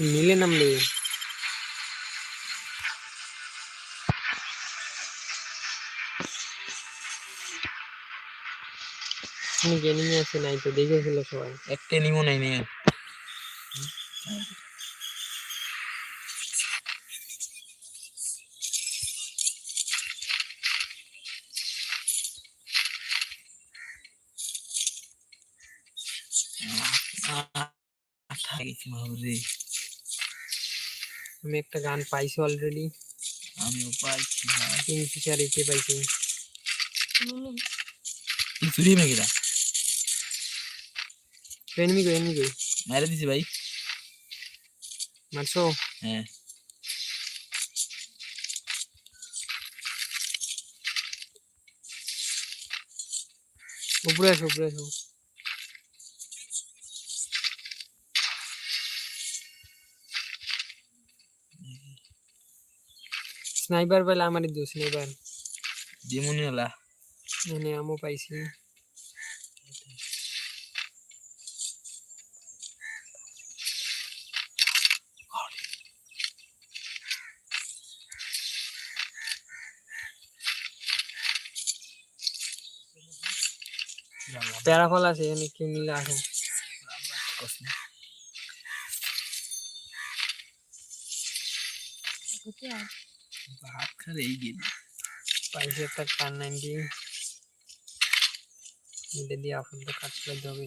মিলে নামলে অনেক এনিমি আছে নাই তো দেখেছিল সবাই একটা নিমো নাই নিয়ে আঠা গেছি মাহুরে আমি একটা গান পাইছি অলরেডি আমিও পাইছি ভাই তিন ফিচার একে পাইছি? চুরি মেঘিরা এনিমি গো এনিমি গো। মেরে দিছি ভাই। মারছো? হ্যাঁ। উপরে আসো উপরে আসো। স্নাইপার পেলে আমারই দিও স্নাইপার দিমুনি হলা মানে আমও পাইছি। প্যারাফল আছে এখানে কেউ নিলে আসো ভাত খারে এই গেল পাইছি একটা কার নাইনটি এটা দিয়ে এখন তো কাজ করতে হবে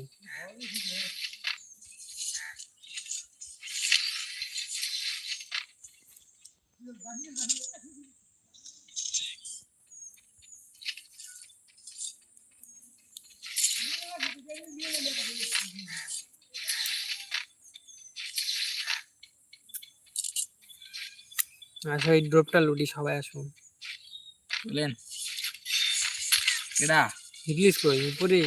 আসো এই ড্রপটা লুটি সবাই আসুন। বুঝলেন এটা রিলিজ কই উপরে।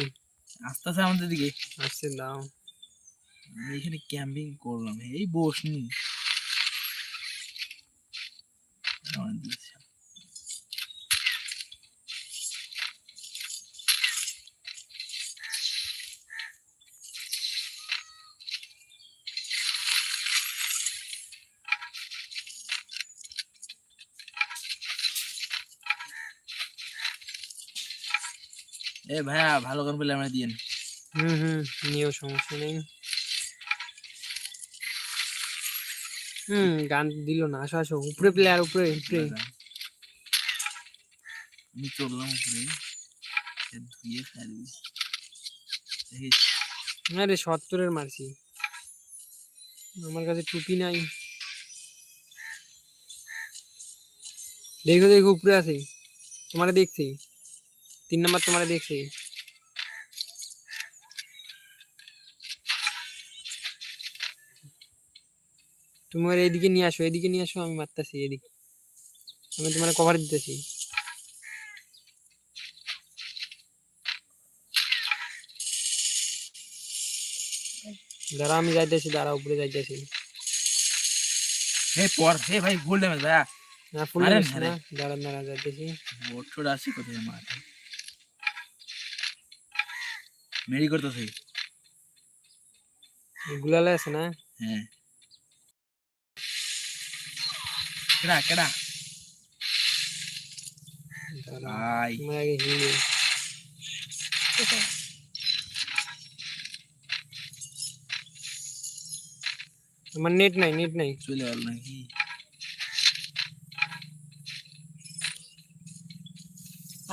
আস্তে আস্তে আমাদের দিকে। আসছে দাও এইখানে এখানে ক্যাম্পিং করলাম। এই বসনি। এ ভাইয়া ভালো করে পেলে আমরা দিয়েন। হুম হুম নিয়েও সমস্যা নেই। হুম গান দিল না আসো আসো উপরে প্লেয়ার উপরে উপরে। আমি চললাম উপরে। ধুয়ে দেখি। আরে সত্তরের মারছি আমার কাছে টুপি নাই। দেখো দেখো উপরে আছে। তোমারে দেখছি। তিন নাম্বার তোমারে দেখছি তোমার এইদিকে নিয়ে আসো এদিকে নিয়ে আসো আমি মারতেছি এদিকে। আমি তোমার কভার দিতেছি। দাঁড়া আমি যাইতেছি দাঁড়া উপরে যাইতেছি। হে পর হে ভাই ভুল ড্যামেজ ভাইয়া। না ফুল ড্যামেজ না না দাঁড়া দাঁড়া যাইতেছি। টোট আসি কোথায় মাঠে? মেরি করতেছে গুলালে আছে না হ্যাঁ কেডা কেডা দাঁড়া ভাই তোমার আগে হিলে আমার নেট নাই নেট নাই চলে গেল নাকি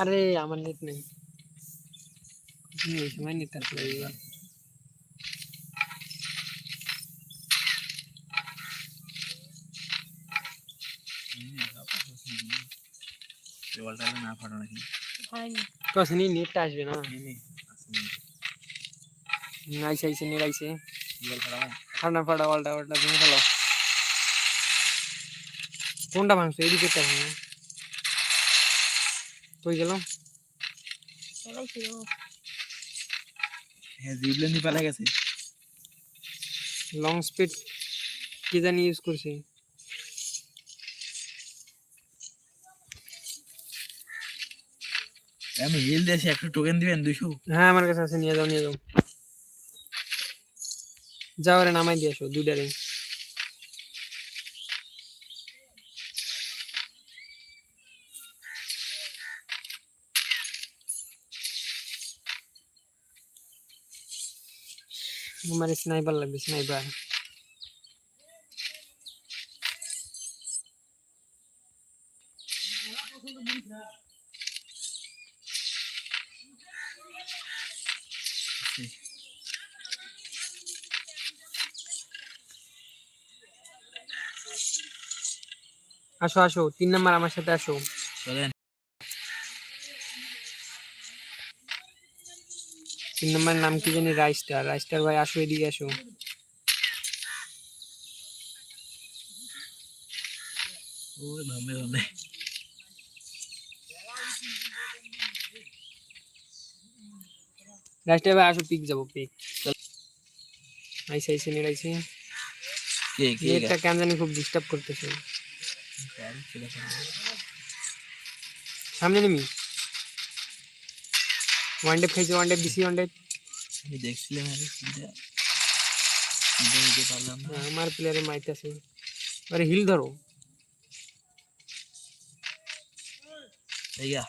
আরে আমার নেট নাই এই সময় নেট দেওয়ালটা না ফাটো নাকি তো আসেনি আসবে না আইসে আইসে নেট আইসে ফাটা ফাটা পাল্টা পাল্টা তুমি খেলো কোনটা ভাঙছো এদিকে ভাঙো কই গেল হ্যাঁ জিবলেন পালা গেছে। লং স্পিড কি জানি ইউজ করছে। আমি হিল দিয়েছি একটু টোকেন দিবেন দুইশো? হ্যাঁ আমার কাছে আছে নিয়ে যাও নিয়ে যাও। যাও রে নামাই দিয়ে আসো দুইটারে আমার স্নাইপার লাগবে স্নাইপার। আসো আসো তিন নাম্বার আমার সাথে আসো। চলেন। তিন নাম্বার নাম কি জানি রাইস্টার। রাইস্টার ভাই আসো এদিকে আসো। রাইস্টার ভাই আসো পিক যাব পিক আইসে আইসে কে কে নেটটা কেন জানি খুব ডিস্টার্ব করতেছে। সামনে নেমি? ওয়ান ডেপ খাইছে ওয়ান ডেপ দিছি ওয়ান ডেপ আমি দেখছিলাম আরে কিটা কিটা নিতে পারলাম না আমার প্লেয়ারে মাইতেছে আরে হিল ধরো এই গা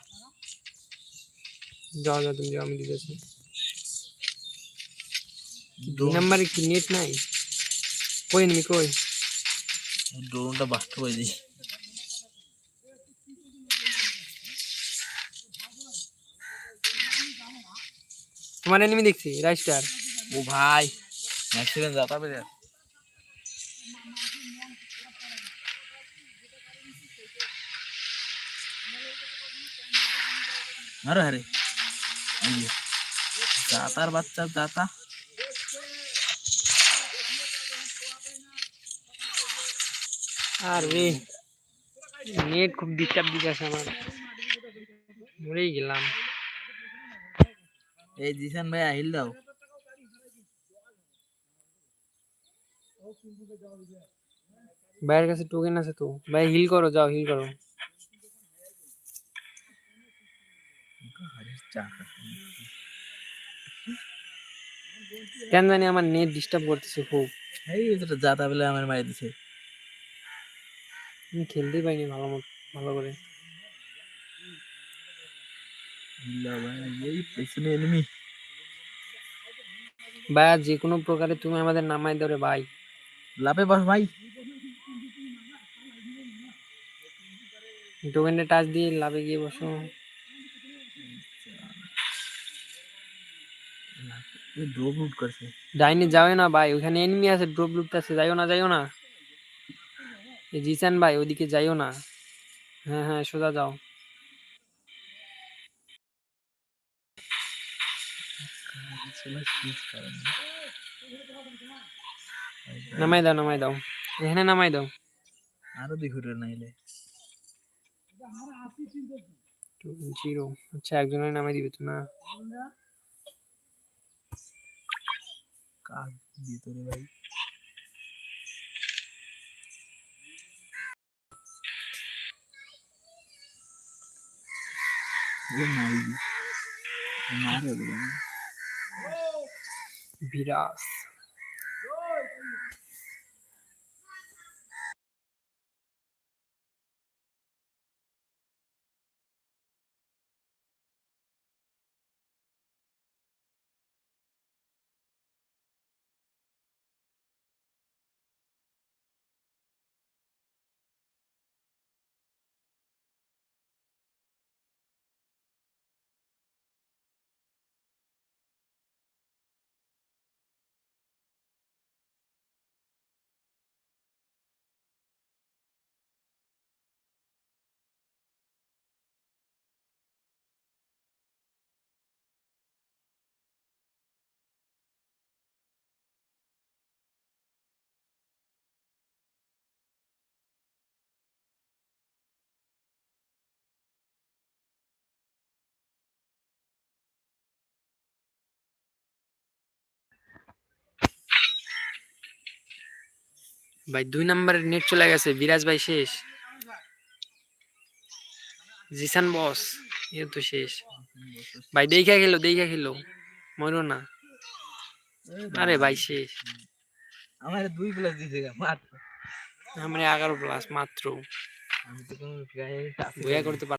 যাও যাও তুমি যাও আমি দিতেছি দুই ড্রোন নাম্বারে কি নেট নাই কই নেমি কই ড্রোনটা বাস্ট করে দিই তোমার এনিমি দেখছি রাইস্টার ও ভাই। ম্যাক্সিমাম যাতা পেরে আরে আরে এই যে, দাতার বাচ্চা দাতা। আর রে নেট খুব ডিস্টার্ব দিতেছে আমার। মরেই গেলাম। এই জিসান ভাই আহিল দাও। ভাইয়ের কাছে টোকেন আছে তো। ভাই হিল করো যাও হিল করো। কেন জানি আমার নেট ডিস্টার্ব করতেছে খুব। এই এটা যাতা বলে আমার মারি দিছে। আমি খেলতেই পাইনি ভালো মতো ভালো করে। পেছনে এনিমি ভাই যে কোনো প্রকারে তুমি আমাদের নামাই দাও রে ভাই। লাপে বস ভাই। টোকেনটা টাচ দিয়ে লাভে গিয়ে বসো। ড্রোপ লুট করছে। ডাইনে যাও না ভাই ওখানে এনিমি আছে ড্রপ লুট আছে যাইও না যাইও না। জিসান ভাই ওদিকে যাইও না। হ্যাঁ হ্যাঁ সোজা যাও। নামাই দাও নামাই দাও এখানে নামাই দাও আরও দেখুরে নাইলে জিরো আচ্ছা একজনের নামাই দিবে তো না কাজ দিত রে ভাই এ মারি মারে বলে biraz. ভাই দুই নম্বরের নেট চলে গেছে। বিরাজ ভাই শেষ। জিসান বস এ তো শেষ। ভাই দেখা খেলো দেখা খেলো। মরো না। আরে ভাই শেষ। আমার দুই প্লাস দিতে মাত্র। আমার এগারো প্লাস মাত্র। করতে পার